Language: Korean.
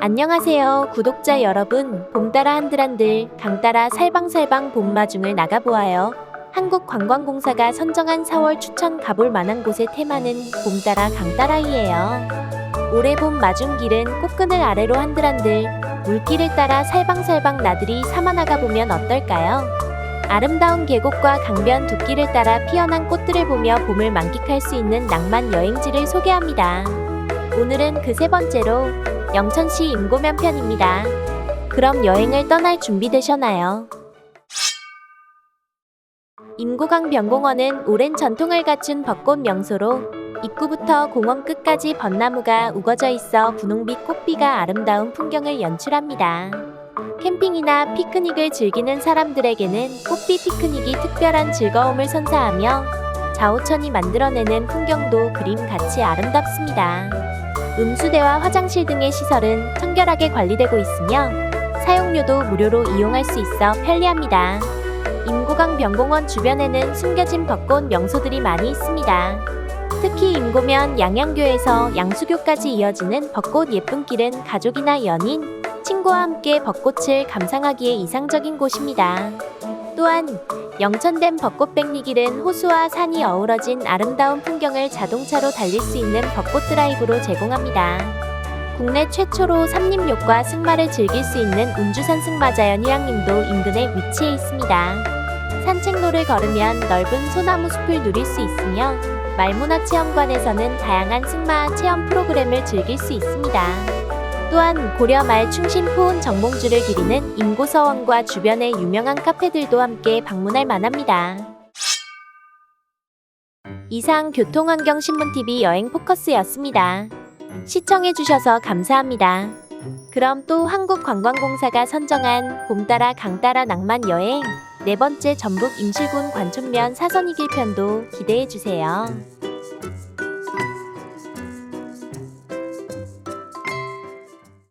안녕하세요, 구독자 여러분. 봄따라 한들한들, 강따라 살방살방 봄마중을 나가보아요. 한국관광공사가 선정한 4월 추천 가볼 만한 곳의 테마는 봄따라 강따라이예요. 올해 봄 마중길은 꽃그늘 아래로 한들한들, 물길을 따라 살방살방 나들이 삼아 나가 보면 어떨까요? 아름다운 계곡과 강변 둑길을 따라 피어난 꽃들을 보며 봄을 만끽할 수 있는 낭만 여행지를 소개합니다. 오늘은 그 세 번째로 영천시 임고면 편입니다. 그럼 여행을 떠날 준비되셨나요? 임고강 변공원은 오랜 전통을 갖춘 벚꽃 명소로 입구부터 공원 끝까지 벚나무가 우거져 있어 분홍빛 꽃비가 아름다운 풍경을 연출합니다. 캠핑이나 피크닉을 즐기는 사람들에게는 꽃비 피크닉이 특별한 즐거움을 선사하며 자오천이 만들어내는 풍경도 그림같이 아름답습니다. 음수대와 화장실 등의 시설은 청결하게 관리되고 있으며 사용료도 무료로 이용할 수 있어 편리합니다. 임고강 변공원 주변에는 숨겨진 벚꽃 명소들이 많이 있습니다. 특히 임고면 양양교에서 양수교까지 이어지는 벚꽃 예쁜 길은 가족이나 연인, 친구와 함께 벚꽃을 감상하기에 이상적인 곳입니다. 또한 영천댐 벚꽃 백리길은 호수와 산이 어우러진 아름다운 풍경을 자동차로 달릴 수 있는 벚꽃 드라이브로 제공합니다. 국내 최초로 삼림욕과 승마를 즐길 수 있는 운주산 승마자연 휴양림도 인근에 위치해 있습니다. 산책로를 걸으면 넓은 소나무 숲을 누릴 수 있으며 말문화체험관에서는 다양한 승마 체험 프로그램을 즐길 수 있습니다. 또한 고려 말 충신 포은 정몽주를 기리는 임고서원과 주변의 유명한 카페들도 함께 방문할 만합니다. 이상 교통환경신문TV 여행 포커스였습니다. 시청해주셔서 감사합니다. 그럼 또 한국관광공사가 선정한 봄따라 강따라 낭만 여행 네 번째 전북 임실군 관촌면 사선이길 편도 기대해주세요.